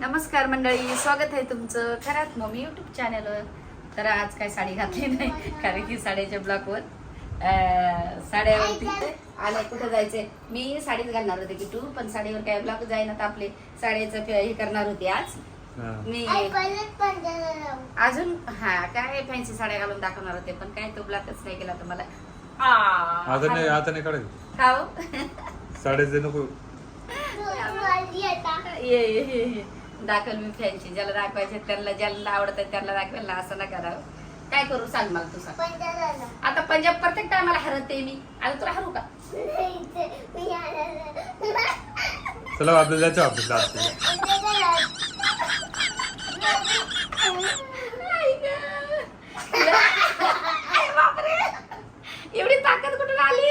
नमस्कार मंडळी स्वागत आहे तुमचं खरात मम्मी युट्यूब चॅनलवर तर आज काय साडी घातली नाही कारण की साड्याच्या ब्लॉकवर साड्यावरती आलं कुठं जायचंय मी साडीच घालणार होते की तू पण साडीवर काय ब्लॉक जाईना तर आपले साडीचं फे- हे करणार होते आज. मी. अजून हा काय फॅन्सी साड्या घालून दाखवणार होते पण काय तो ब्लॉकच नाही केला तर मला. आ, आता नाही आता नाही काढायचं. खाऊ. साडेचे नको. ये. ये. दाखल मी फॅन्सी ज्याला दाखवायचे त्यांना ज्याला आवडत त्यांना दाखवेल ना असं ना करावं काय करू सांग मला तू सांग. आता पंजाब प्रत्येक टायमाला हरवते मी आता तुला हरू का. चला आपल्याला जायचं ऑफिसला आज पण जरा लावू. आई गं. आई बापरे. एवढी ताकद कुठून आली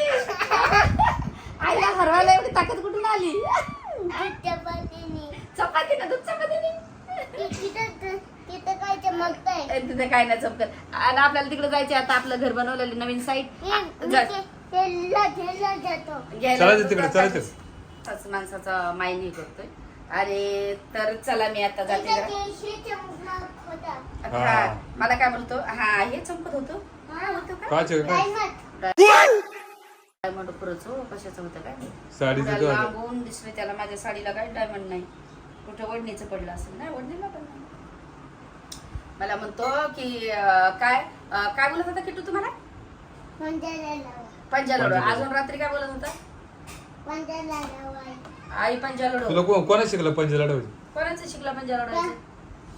आईला हरवायला एवढी ताकद कुठून आली दूध चपातीने. चपाती ना दूध चपातीने ति- तिथं तिथं काय तिथे काय नाही चपकत आणि आपल्याला तिकडे जायचे आता आपलं घर बनवलेलं नवीन साईट मी- मी ते- माणसाचा माईन हे करतोय अरे तर चला मी आता जाते जरा. हा हा. मला काय बोलतो हा हे चमकत होतो हा. होतो का काच आहे का? डायमंड. पुरच हो कशाचं होतं काय पुढं आहे. लांबून दिसले त्याला माझ्या साडीला काय डायमंड नाही कुठं ओढणीचं पडलं असेल नाही ओढणीला पण नाही मला म्हणतो की अं, काय अं, काय बोलत होता किटू तुम्हाला. पंजालोड. पंजालोड. अजून रात्री काय बोलत होता. आई पंजालोड. तुला को- कोणा शिकलं पंजे लढवायची कोणाचं शिकला पंजालोड?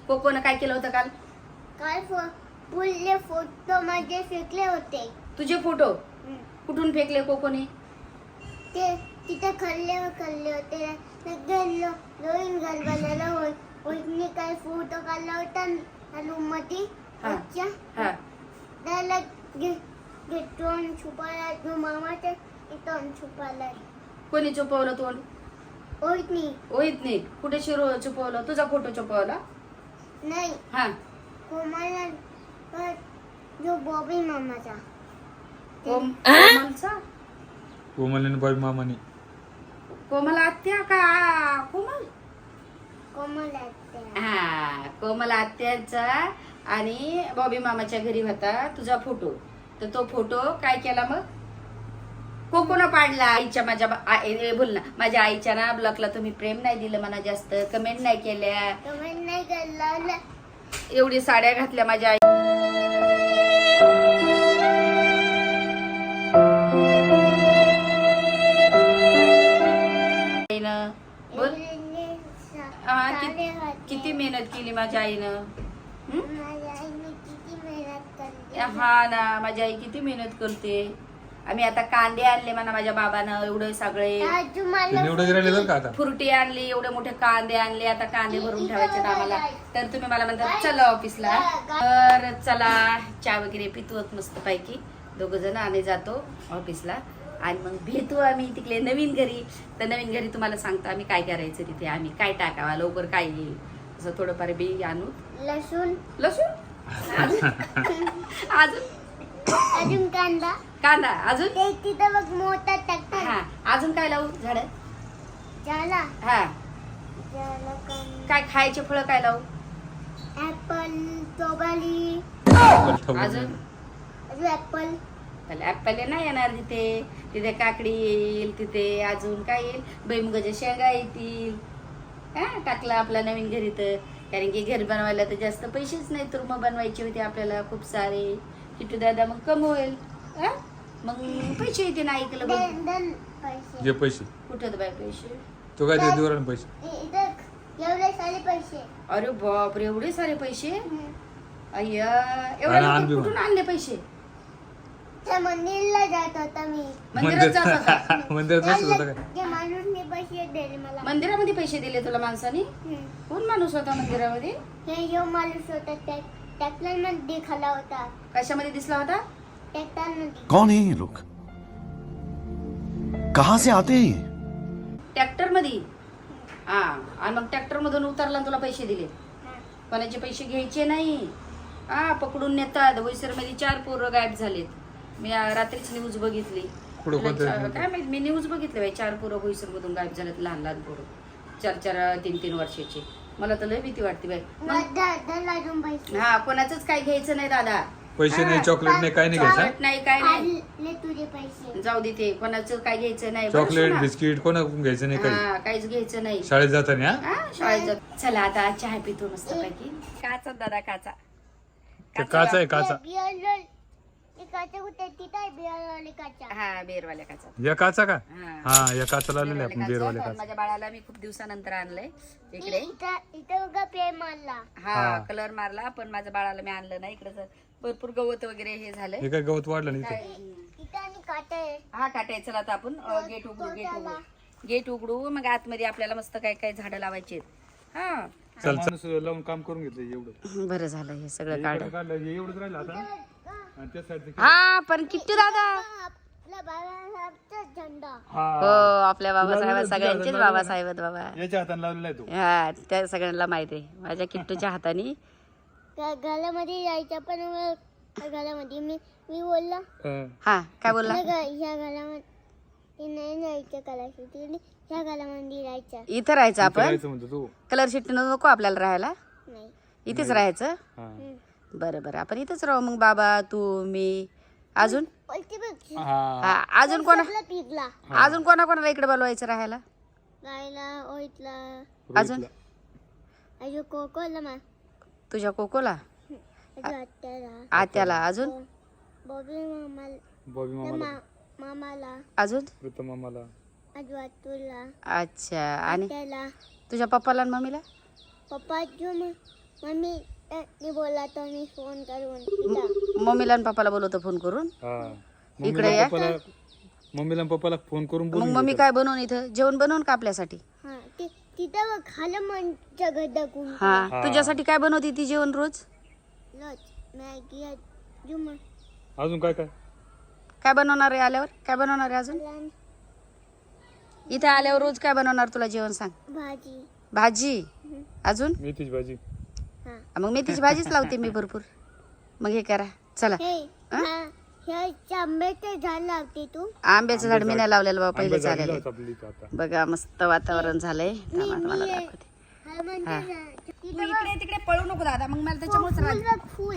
कोकोनं काय केलं होतं काल? काल फो- फोटो मध्ये फेकले होते. तुझे फोटो. कुठून फेकले कोकोने? ते तिथे खाल्ले खाल्ले होते. गेलो बनवलं होय होईने काय फोटो काढला होता? गे- गेटून छुपायला तो मामाच्या इथून छुपायला कोणी चुपवलं तोंड? होईनी ओहित नाही कुठे शिरो चुपवलं तुझा फोटो चुपवला नाही. हा. कोमाला अ, जो बॉबी मामाचा. कोम- कोमलचा? कोमल बाई मामानी. कोमल आत्या का. हा कोमल आत्याचा आणि बॉबी मामाच्या घरी होता तुझा फोटो. तर तो फोटो काय केला मग? कोकोनं पाडला आईच्या माझ्या बोल ना. माझ्या आईच्या ना ब्लॉकला तुम्ही प्रेम नाही दिलं मला जास्त कमेंट नाही केल्या. कमेंट नाही करला एवढी साड्या घातल्या माझ्या आई कि- किती मेहनत केली माझ्या आईनं? हं? माझ्या आईने किती मेहनत करली हा ना माझी आई किती मेहनत करते. आम्ही आता कांदे आणले म्हणा माझ्या बाबानं एवढे सगळे. फुरटी आणली एवढे मोठे कांदे आणले आता कांदे भरून ठेवायचे ना आम्हाला तर तुम्ही मला म्हणता चला ऑफिसला तर चला चहा वगैरे पितोत मस्त पैकी दोघ जण आम्ही जातो ऑफिसला आणि मग भेटू आम्ही तिकडे नवीन घरी. तर नवीन घरी तुम्हाला सांगतो आम्ही काय करायचं तिथे. आम्ही काय टाकावा लवकर काय येईल? असं थोडंफार बी आणू. लसूण. लसूण? अजून? अजून? कांदा. कांदा. अजून? तिथं बघ मोठा ट्रॅक्टर हा. अजून काय लावू झाड? झाला. हा. काय खायचे फळं काय लावू? ऍपल अजून? अजून ऍपल पहिले ऍपल नाही येणार तिथे. तिथे काकडी येईल तिथे अजून काय येईल? भुईमुगाच्या शेंगा येतील. हा टाकला आपला नवीन घरी तर. कारण की घर बनवायला तर जास्त पैसेच नाही तर मग बनवायचे होते आपल्याला खूप सारे. किटू दादा मग कमवेल. हा? मग पैसे येते ना ऐकलं बघ. पैसे. जे पैसे. कुठं बाय पैसे? तो काय देत पैसे? एवढे सारे पैसे. अरे बापरे एवढे सारे पैसे. अय्या एवढे. कुठून आणले पैसे? त्या मंदिरला जात होता मी. मंदिरात जात होता? मंदिरात बसत होता काय त्या माणूसने पैसे दिले मला. मंदिरामध्ये पैसे दिले तुला माणसाने? हम्म. कोण माणूस होता मंदिरामध्ये? हे जो माणूस होता त्या ट्रॅक्टरमध्ये खाला होता. कशामध्ये दिसला होता? ट्रॅक्टरमध्ये कौन है ये लोग? कहां से आते हैं ये? ट्रॅक्टरमध्ये हा आणि मग ट्रॅक्टर मधून उतरला आणि तुला पैसे दिले. कोणाचे पैसे घ्यायचे नाही. हा पकडून नेतात. वैसरमध्ये चार पोरं गायब झालेत. मी रात्रीच न्यूज बघितली. काय माहीत मी न्यूज बघितली बाई चार पोरं बोईसर मधून गायब झालेत लहान लहान पोरं. चार चार तीन तीन वर्षाचे. मला तर लय भीती वाटते बाई. हा कोणाचंच काही घ्यायचं नाही दादा. पैसे नाही चॉकलेट नाही काय नाही घ्यायचं चॉकलेट नाही काय नाही. आले तुझे पैसे. जाऊ दे ते कोणाचं काय घ्यायचं नाही. चॉकलेट? बिस्किट कोणाकडून घ्यायचं नाही काही? हा काहीच घ्यायचं नाही. शाळेत जाताना हा? हा, शाळेत जात चला आता चहा पितो मस्त पैकी काचा दादा काचा काचा आहे काचा. काचा कुठे तिथं आहे बिअर काचा हा बेरवाल्या काचा या काचा का? हा. हा या काचा लावलेला आपण बेरवाल्या काचा. माझ्या बाळाला मी खूप दिवसानंतर आणलंय इकडे. इथं इथं उगा प्रेम मारला. हा. कलर मारला पण माझ्या बाळाला मी आणलं नाही. इकडे भरपूर गवत वगैरे हे झालंय. हे काय गवत वाढलं नाही इथे. काय- इथं आणि काटा आहे. हा काटाय चला आता आपण गेट उघडू गेट उघडू. गेट उघडू मग आतमध्ये आपल्याला मस्त काय काय झाडं लावायची हा. चल माणूस लावून काम करून घेतलं एवढं. बरं झालं हे सगळं काढ. काढलं हे एवढंच राहिलं आता. आणि त्या साईडचं हा पण किट्टू दादा. आपला बाबासाहेबचा झेंडा. हो. हा आपल्या बाबासाहेब सगळ्यांचेच बाबासाहेब आहेत बाबा. याच्या हाताने लावलेला आहे तो. हा त्या सगळ्यांना माहिती आहे. माझ्या किट्टूच्या हाताने. त्या घरामध्ये जायचं पण मग घरामध्ये मी मी बोलला. हा. हा काय बोलला? घ- ह्या घरामध्ये नाही जायचं ह्या घरामध्ये जायचं इथं राहायचं आपण? करायचं म्हणतो तू. कलर शिट्टी नको आपल्याला राहायला? नाही. इथेच राहायचं? हा. बरं बरं. आपण इथेच राहू मग बाबा तू मी. अजून? हा. हा अजून कोणा पिकला अजून कोणा कोणाला इकडे बोलवायचं राहायला? गायला अजून? अजून कोकोला मा तुझ्या कोकोला? अजून आत्याला. आत्याला. अजून? बॉबी मामाला. बॉबी मामाला. मा- मामाला. अजून? प्रीतम मामाला. अजून आतूला. अच्छा. आणि त्याला तुझ्या पप्पाला आणि मम्मीला? Papa mummy. तर मी फोन करून मम्मीला आणि पप्पाला बोलवतो फोन करून. हा. इकडे मम्मीला या. पप्पाला मम्मीला आणि पप्पाला फोन करून मग बोलून मम्मी काय बनवून इथं? जेवण बनवून का आपल्यासाठी? हा ति- तिथं हा. हा. तुझ्यासाठी काय बनवते ती जेवण रोज? मॅगी अजून काय काय? काय बनवणार आहे आल्यावर? काय बनवणार आहे अजून? इथे आल्यावर रोज काय बनवणार तुला जेवण सांग? भाजी. भाजी? हम्म. अजून? मेथीची भाजी. मग मेथीची भाजीच लावते मी भरपूर. मग हे करा. चला. हे हा? आंब्याचं झाड लावते तू. आंब्याचं झाड मी नाही लावलेलं बाबा पहिले झालेला बघा मस्त वातावरण झालंय. थांबा मी- तुम्हाला मी- दाखवते. हा म्हणजे हा. तू इकडे तिकडे पळू नको दादा मग मला त्याच्यामुळेच फुल राग- बघ फुल.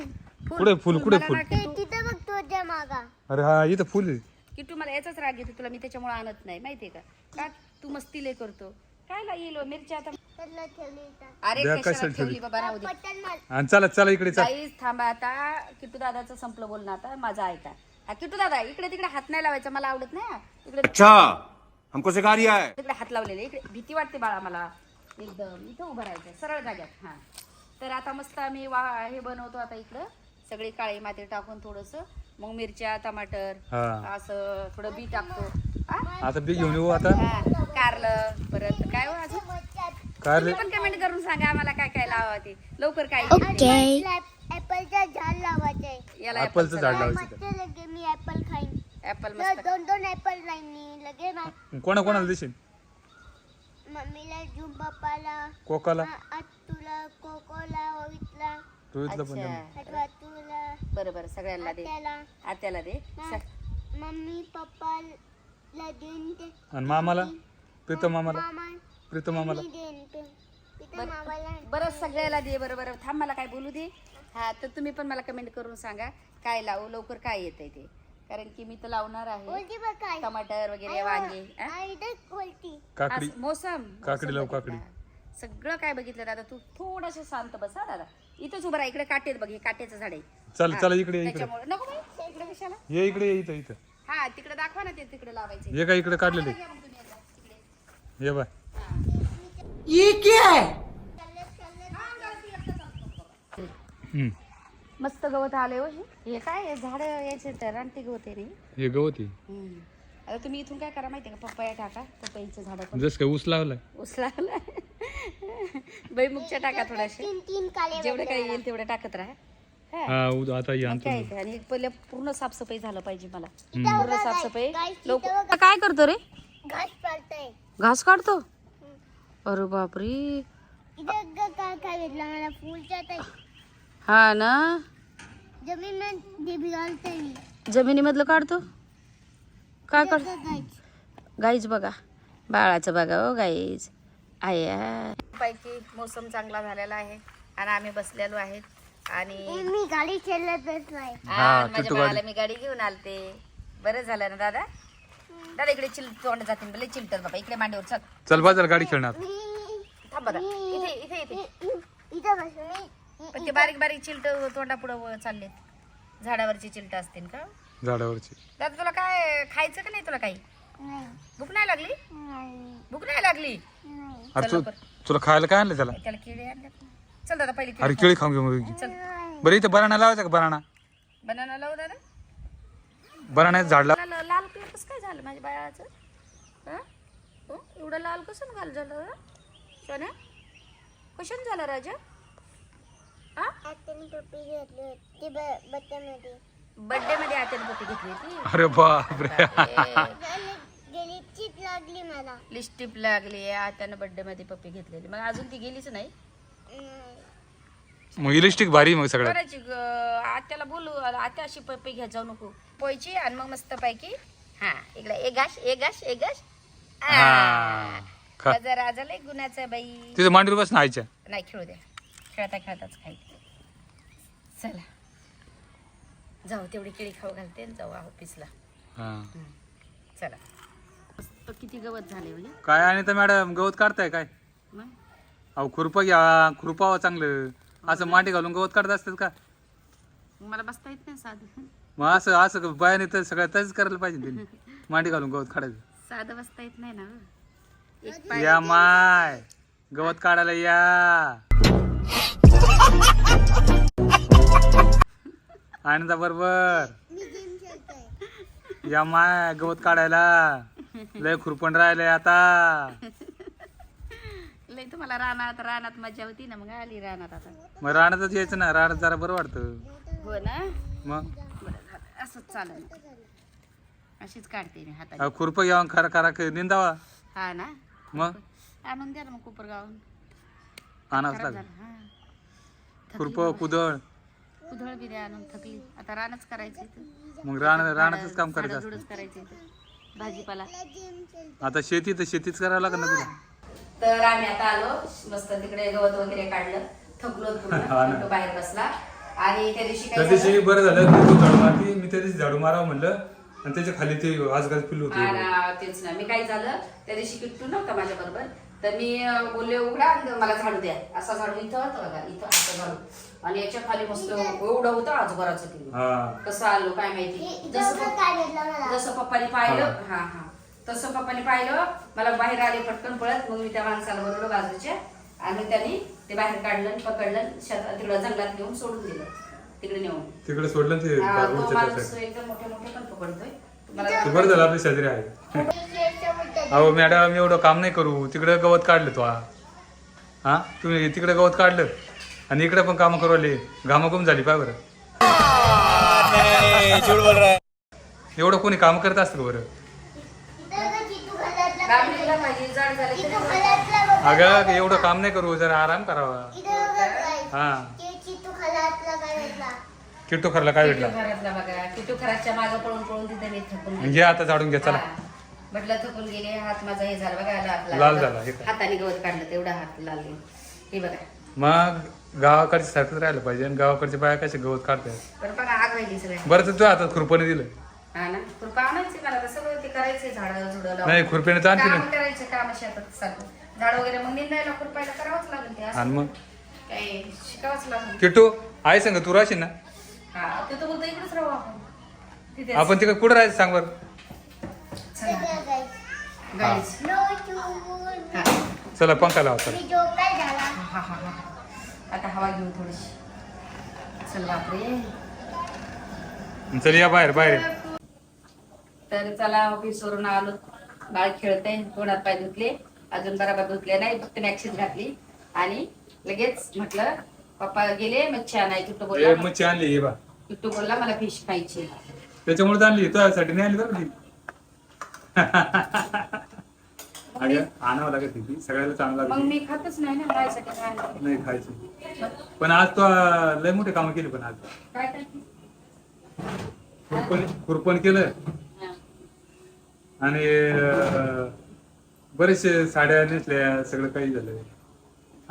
कुठे फुल? कुठे मला फुल? ना ते किट्टू- तिथं बघ तुझ्या मागा. अरे हा इथं फुल आहे. किट्टू मला याचाच राग येतो तुला मी त्याच्यामुळे आणत नाही माहितीये का? का? तू मस्ती लय करतो. काय ला येलो मिरच्या आता? त्याला ठेवली इथं. अरे द्या कशाला कशाला ठेवली ठेवली? बाबा राहू दे. पटकन मार. आणि चला चला इकडे चल. थांबा आता. किट्टू दादाचं संपलं बोलणं आता. माझा ऐका. हा किट्टू दादा इकडे तिकडे हात नाही लावायचा मला आवडत नाही हा. इकडे अच्छा हमको सिखा रिया है तिकडे हात लावलेले इकडे. भीती वाटते बाळा मला. एकदम इथं उभं राहायचं सरळ जाग्यात हा. तर आता मस्त आम्ही वा हे बनवतो आता इकडं. सगळी काळी माती टाकून थोडस. मग मिरच्या टमाटर हा. असं थोडं बी टाकतो. हा? आता बी घेऊन येऊ आता. हा, कारलं परत काय हो अजून? काय रे तुम्ही पण कमेंट करून सांगा आम्हाला काय काय लावा ते. लवकर काय? ऍपलचं झाड लावायचंय. याला ऍपलचं झाड लावायचं. मस्त लगे मी ऍपल खाईन. ऍपल मस्त. दोन दोन ऍपल मी लगे मा- कोणा कोणाला देशील? मम्मीला झुम पप्पाला कोकाला. आ- आत्तूला कोकोला ओवितला. रोहितला पण अच्छा. अथवा तुला बरं बरं सगळ्यांना दे. त्याला आत्याला दे. स- मम्मी पप्पाला देईन ते आणि मामाला? प्रीतम मामाला? मामा प्रीतम तिथं बरं. मामाला बरं सगळ्याला दे बरं बरं. थांब मला काय बोलू दे. हा तर तुम्ही पण मला कमेंट करून सांगा काय लावू लवकर काय येतंय ते. कारण की मी तर लावणार आहे. टमाटर वगैरे वांगे हा? काकडी. मोसम काकडी लाव, बघितला. सगळं काय बघितलं दादा? तू थोडस शांत बस हा दादा. इथंच उभं राहा इकडे काटेत बघ हे काट्याचं झाड आहे. चल चला इकडे ये, इकडे. त्याच्यामुळे नको बाई इकडे कशाला? ये इकडे ये इथं इथं. हा तिकडे दाखवा ना ते तिकडे लावायचे. ये काय इकडे काढलेले? ये बाय. हम्म. मस्त गवत आले हो हे. हे काय झाड याचे तर रानटी गवत आहे रे. हे गवत आहे. हम्म. आता तुम्ही इथून काय करा माहितीये का? पप्पाया टाका पपईचं झाड पण. जस काय ऊस लावलाय. उचला बैमुखच्या टाका थोड्याशे. तीन तीन काले जेवढं काही येईल तेवढं टाकत राहा. हा. हा उ- आता ये मग आणतो काय ते. आणि पहिले पूर्ण साफसफाई झालं पाहिजे मला. पूर्ण साफसफाई. लोक. काय करतो रे? घास काढतो? अरे बापरे. इथं ग- काय काय भेटलं मला फुलच्या ताई हा ना? जमीन ते बिघालतंय मी. जमिनीमधलं काढतो काय काढ? इथं गाईच. गाईज बघा. बाळाचं बघा हो गाईज आया पैकी मोसम चांगला झालेला आहे आणि आम्ही बसलेलो आहेत आणि मी गाडी खेळतच नाही. हा, माझ्या बाळाला. मी गाडी घेऊन आलते. बरं झालं ना दादा? दादा इकडे चिल तोंड जाते भले चिलटर बाबा. इकडे मांडीवर चल. चल बाजार गाडी खेळणार. मी थांब बरं इथे इथे इथे. इ- इथं बसलो मी पण ते बारीक बारीक चिलट तोंडा पुढं चालले झाडावरची चिलट असतील का? झाडावरची. दादा तुला काय खायचं का नाही तुला काही? भूक नाही लागली? भूक नाही लागली? नाही. अरे चल तू तुला खायला काय आणलं त्याला? त्याला किडे आणले चल दादा पहिली अरे केळी खाऊन घेऊ मग. चल. बरं इथं बनाना लावायचा का बनाना? बनाना लावू दादा? बनाण्याचं झाड लाव लाल लाल कलर कसं काय झालं माझ्या बाळाचं? हं? हं? एवढं लाल कसं घाल झालं हं? सोन्या? कशाने झालं राजा? हा? आत्याने टोपी घेतली होती. ब- मध्ये आत्याने पप्पी घेतली होती? अरे बापरे. आणि गेली चीट लागली मला. लिस्टिप लागली आत्यानं बर्थडे मध्ये पप्पी घेतलेली. मग अजून ती गेलीच नाही? नाही. मग इलिस्टिक भारी मग सगळं. करायची ग- आत्याला बोलू आत्या अशी पप्पी घ्या जाऊ नको. पोयची आणि मग मस्त पैकी हा इकडे एक घास एक घास एक घास. हा. खा. माझा राजा लय गुणाचा आहे बाई. तिथं मांडीवर बस ना आईच्या. नाही खेळू द्या. खेळता खेळताच खाई चला. जाऊ तेवढी केळी खाऊ घालते आणि जाऊ ऑफिसला हा. चला. मस्त किती गवत झाले म्हणजे काय आणि तर मॅडम गवत काढताय काय? मग? अहो खुरपा घ्या खुरपावं चांगलं. असं मांडी घालून गवत काढत असतात का? मला बसता येत नाही साधं. मग असं असं बायाने तर सगळं तसंच करायला पाहिजे त्यांनी. मांडी घालून गवत काढायचं. साधं बसता येत नाही ना गं. एक पाय या माय. गवत काढायला या. आनंदा बरोबर. या माय गवत काढायला. लय खुरपण राहिलंय आता. लय तुम्हाला रानात रानात मजा होती ना मग आली रानात आता. मग रानातच यायचं ना रानात जरा बरं वाटतं. हो ना? मग? बरं झालं असंच चालेल. अशीच काढते मी हाताने. अहो, खुरपं घ्यावं खरा खरा क- निंदावा. हा ना? मग? आणून द्या ना मग कोपरगावून आणावंच खराब लागेल. झालं हा. खुरपं कुदळ. बी द्या आणून थकली. आता रानच करायचं इथं. मग रान रानातच काम करायचं असतं. करायचं इथं. भाजीपाला. आता शेती तर शेतीच करावं लागेल ना तुला. तर आम्ही आता आलो. मस्त तिकडे गवत वगैरे काढलं. थकलो पूर्ण बाहेर बसला. आणि त्या दिवशी त्या काय दिवशी? बरं झालं तू झाडू मारती मी त्या दिवशी झाडू मारावं म्हणलं. आणि त्याच्याखाली ते आजकाल पिल्लू होते. तेच ना. मी काय झालं त्या दिवशी किट्टू नव्हता माझ्या बरोबर तर मी बोलले उघडा आणि मला झाडू द्या. असा झाडू इथं होता बघा इथं असं झाडू. आणि याच्या खाली मस्त एवढं होतं आजोबाराचं पिल्लू. हा. कसं आलो काय माहिती. जसं जसं पप्पाने पाहिलं हा हा. तसं पप्पाने पाहिलं मला बाहेर आले पटकन पळत मग मी त्या माणसाला बोलवलं बाजूच्या. आणि मग त्यांनी ते बाहेर काढलं आणि पकडलं शेतात तिकडं जंगलात नेऊन सोडून दिलं. तिकडे नेऊन. तिकडे सोडलं ते हा, माणूस. एकदम मोठे मोठे पण पकडतोय. तुम्हाला ते बरं झालं आपले शेजारी आहे. अहो मॅडम एवढं काम नाही करू. तिकडे गवत काढलं तो हा. हा? तुम्ही तिकडे गवत काढलं आणि इकडे पण कामं करू आले घामाघूम झाली पाय बरं. एवढं कोणी काम करत असतं का बरं? पाहिजे जाड झाले तरी. अगं एवढं काम नाही करू जरा आराम करावा. हा. ते किट्टू खरला काय किटू भेटला? घरातला बघा. किटू घराच्या मागं पळून पळून तिथे मी थकून गेले. घे आता झाडून घ्या चला. हा. म्हटलं थकून गेले हात माझा हे झाला बघा लाल लाल झाला, हे काय? हाताने गवत काढलं तेवढा हात लाल गेला. हे बघा. मग गावाकडचे सारखंच राहिलं पाहिजे आणि गावाकडचे बाया कसे गवत काढतात? बरं बघा आग व्हायली सगळ्या बरं तर तुझ्या हातात खुरपणी दिलं. हा ना? खुरपा आणायचे. ते करायचे झाडं झुडं नाही खुरपीने तर आणखी काम नाही करायचे काम शेतात सारखं झाड वगैरे मग निंदायला खुरपायला करावंच लागेल ते असं. आणि मग? काय शिकावंच लागेल. किट्टू आहे सांग तू राहशील ना? हा ते तर बोलतो इकडेच राहू आपण. तिथे आपण तिकडे कुठं राहायचं सांग बरं. गाईच चूल. हा. चला पंखा लावा चला. हा हा हा. आता हवा घेऊ थोडीशी. चल बापरे. चल या बाहेर बाहेर. तर चला ऑफिस वरून आलो. बाळ खेळते तोंडात पाय धुतले. अजून बराबर धुतले नाही फक्त मॅक्सिन घातली. आणि लगेच म्हटलं पप्पा गेले मच्छी आणायची. तू बोलला मच्छी आणली हे बा. बोलला मला फिश खायची त्याच्यामुळे तर आणली तुझ्यासाठी नाही आणली बरं ती अगं आणावं लागत ती सगळ्याला चांगलं मग मी खातच नाही ना खायसाठी नाही खायचं. पण आज तो लय मोठे काम केली पण आज. काय खुरपण केलं. आणि बरेचसे साड्या नेसल्या सगळं काही झालं.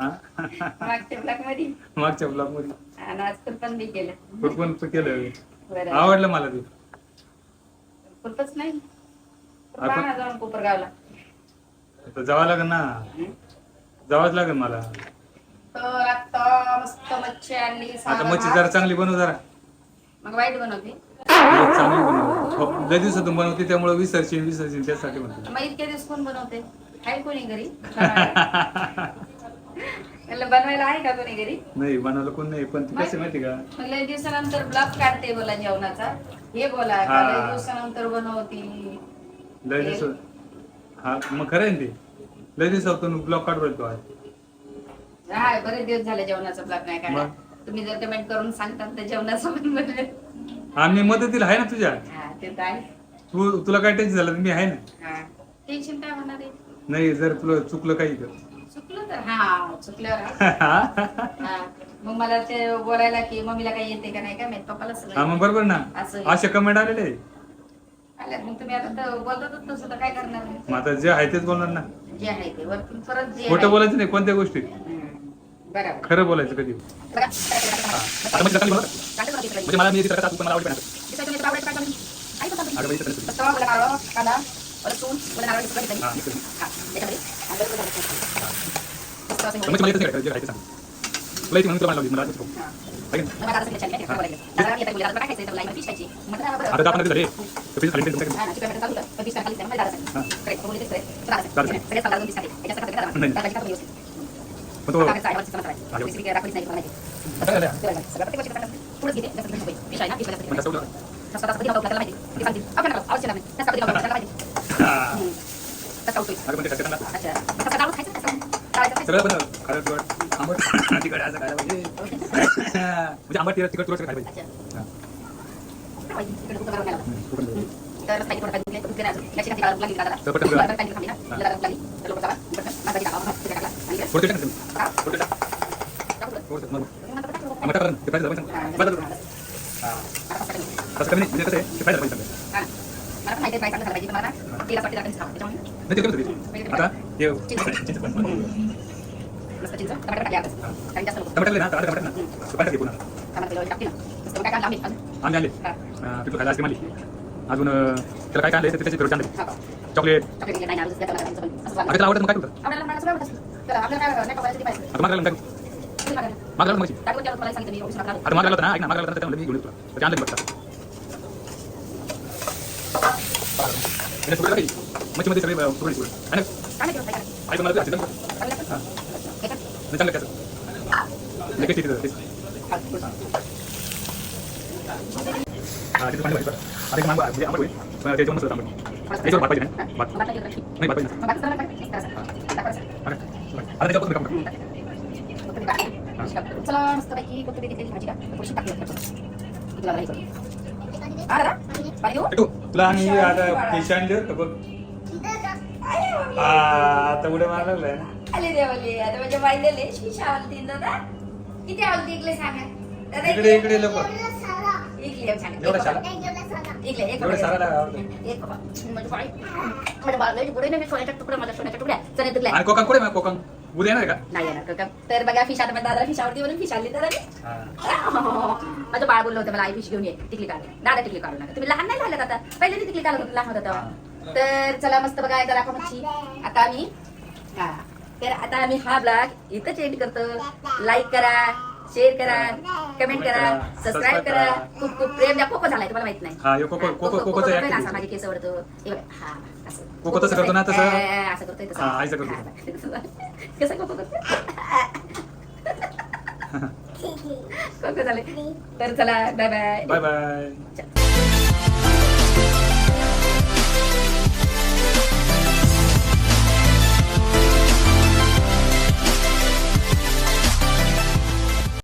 हा? मागच्या ब्लॉकमध्ये? मागच्या ब्लॉगमध्ये. आणि आज कुलपण बी केलं. आवडलं मला ते. नाही. जाऊन कोपरगावला. जावं लागेल ना? जावंच लागेल मला. मस्त मच्छी आणली आता मच्छी. जरा चांगली बनव जरा. मग वाईट बनवते. चांगली बनव. हो, लय दिवसातून बनवते त्यामुळे विसरशील विसरशील त्यासाठी म्हणतो. मग इतक्या दिवस कोण बनवते? आहे कोणी घरी? बनवायला आहे का कोणी घरी? नाही बनवलं कोण नाही पण ती कसं माहिती का? मग लय दिवसानंतर ब्लॉग काढते बोला जेवणाचा. हे बोला का हा. लय दिवसानंतर बनवती? लय दिवस हा मग खरं आहे ना ते. लय दिवसातून ब्लॉग काढू राहिलो आज. हा बरेच दिवस झाले जेवणाचा ब्लॉग नाही काढला? तुम्ही जर कमेंट करून सांगतात तर जेवणाचा पण बनवेल. आम्ही मदतीला आहे ना तुझ्या? हा. ते तर आहे तू तुला काय टेन्शन झालं? मी आहे ना. हा. टेन्शन काय होणार आहे? नाही जर तुला चुकलं काही तर. चुकलं तर? हा चुकल्यावर. हा. हा. मग मला ते बोलायला की मम्मीला काही येते का नाही का? माहीत पप्पाला हा सगळं मग बरोबर ना. असं असे कमेंट आलेले आहे. मग तुम्ही आता तर बोलतातच तसं तर काय करणार? मग आता जे आहे तेच बोलणार ना. जे आहे ते. वरतून परत जे खोटं आहे- बोलायचं नाही कोणत्या गोष्टी? हम्म. बरोबर खरं बोलायचं कधी. आता म्हणजे मला मी आवडते. तिकडे तुम्ही आवडतं काय बनवली? आई पण बनवली. अगं बाई, तिकडे- फक्त बोला नारळ, कांदा, लसूण, बोला नारळ, तिकडे तिकडे. हा, तिकडे. हा, त्याच्यामध्ये. आणि बरोबर बरोबर. मस्त असं म्हणजे मला येतच नाही काय, जे आहे ते सांग. तुला येते म्हणून तुला म्हणाला, मला येते खूप. हा. आहे की नाही? मग आता सगळं छान आहे. बोलायचं. दादा येतात बोलले, दादा काय खायचं? दादा fish खायची. म्हटलं, हा, बरं. आता आपण झाले ते पिझ्झा खाली ते हा, चिकन मटन चालू होतं. पण fish खायला सांगितलं. मला दादा सांगितलं. हा. Correct. बोलले तेच correct. दादा दादा सांगितलं. सगळ्यात दादा दोन piece खाते. याच्यात सगळं दादा. नाही. दादाची खातो व्यवस्थित. पण तो काकाचं आहे, वरची चमचा आहे. रेसिपी काय दाखवलीच नाही कोणाला माहिती. आता काय झालं? सगळं सगळं प्रत्येक गोष्टी करतात. पुढंच घेते. जास्त नको बाई. Fish आहे ना, fish ला जास्त पण घेते. जास्त उडलं. रस्ता कधी नव्हता त्याला माहिती. ते सांगतील. आपण नका, आवश्यक नाही. रस्ता कधी नव्हता त्याला माहिती. हा. हम्म. रस्ता उठतोय. अगं पण ते कसं करणार? अच्छा. रस्ता काढून खायचं, रस्ता काढून. काढायचं. सगळं पण खारट तिखट आंबट तिखट असं खायला पाहिजे म्हणजे आंबट तिखट तिखट तुरट खायला पाहिजे अच्छा. हा. काय माहिती, तिकडे कुठं करावं लागलं. हम्म, तू पण बरोबर. तर रस्ता इकडे काय दुखले, दुखले नाही अजून. याची काही काढावं लागली दादाला. तर पटकन बरं, टाइम थांबली ना. तिला दादा लागली. तर लोकं चला, पटकन. माझा टाका, तिथे टाकला. आणि इकडे. थोडं टाक ना तुम्ही. हा. थोडं टाक. टाकू. थोडं टाक. नंतर टाकू. आंबट टाका ना. ते पाहिजे जातं. हा. बरं, बरं. हा. आता टाकू. तसं कमी नाही. म्हणजे कसं आहे, ते पाहिजे पाहिजे सगळं. हा. मला पण माहिती आहे काय चांगलं झालं पाहिजे. मला ना तेलाचं वाटी टाकायचं खावं. त्याच्यामुळे नाही, ते कमी होतं. आता हे चिंच पण. मस्त चिंच, टमाटर टाकले आता. कारण जास्त नको. टमाटर टाकले ना, टमाटर टाकले ना. ते पाहिजे पुन्हा. टमाटर तेल टाकते ना. मस्त काय काढलं आम्ही अजून. आंबे आणले हा. अं, पिठलं खायला आईस्क्रीम आणली अजून अं, त्याला काय काय आणलं त्याची फिरवून आणले हा. चॉकलेट चॉकलेट नाही ना, दुसऱ्या टमाटरचं पण. असं अगं लागलं. त्याला आवडतं मग काय करतं आपल्याला मला सगळं आवडत असतं. तर आपल्याला काय नाही पकवायचं ते पाहिजे. आता मागायला काय तुम्ही बघा. मागायला मग टाकून त्याला तुम्हाला सांगितलं मी ऑफिसला लागलो. आता मागायला होता ना ऐक ना मागायला होता ना त्यामुळे मी घेऊन येतो तुला. तर ते आणलं मी बघता म्हणजे सुरळीत राहील. मच्छीमध्ये सगळे अं, सुरळीत सुरळीत. आहे ना? काय नाही केलं, काय आई पण मला ते असते ना. चांगलं आहे. हा. एका- नाही चांगलं त्याचं नाही काही तिथं तेच. हा, पुढचं. हा, तिथं पाणी भरायचं. आता एक मांग म्हणजे आंबट होईल. पण ते जेवण मस्त होतं आंबट. याच्यावर भात पाहिजे ना? भात. मग आता केलं. नाही भात पाहिजे. मग आता सगळं काय? करायचं. दाखवायचं. बघा. आता त्याच्यावर पण काम कर. कोथिंबीर टाकली. चला मस्तपैकी कोथिंबीर घेतलेली भाजी का थोडीशी टाकली हे. हा भेटू. तुला आम्ही आता आणले बघ. आ, आता उड्या मारायला लागलाय ना आले देवले आता माझ्या शिश दादा किती आवडती इकडे सांगा दादा इकडे इकडे लोक. इकडे एक सांगा एवढा. इकडे एवढं आवडतं. बाबा. म्हणजे बाई आणि कोकण कुठे कोकण उद्या येणार आहे नाही येणार. का तर बघा फिश आता माझ्या दादाला फिश आवडती म्हणून फिश आणली दादा का हा. माझं बाळ बोललं होतं मला आई फिश घेऊन ये टिकली काढ दादा टिकली काढू नका तुम्ही लहान नाही झालं आता? पहिले टिकली काढत होतं लहान होता तेव्हा तर चला मस्त बघा एकदा दाखवा मच्छी आता आम्ही हा. तर आता आम्ही हा ब्लॉग इथंच एंड करतो. लाईक करा. शेअर करा कमेंट करा सबस्क्राईब करा. खूप खूप प्रेम. द्या खोको झालाय तुम्हाला माहीत नाही. कोको असं तसं करतो ना तसं? असं करतोय तसं. कसं कोको कोको तर चला बाय बाय बाय बाय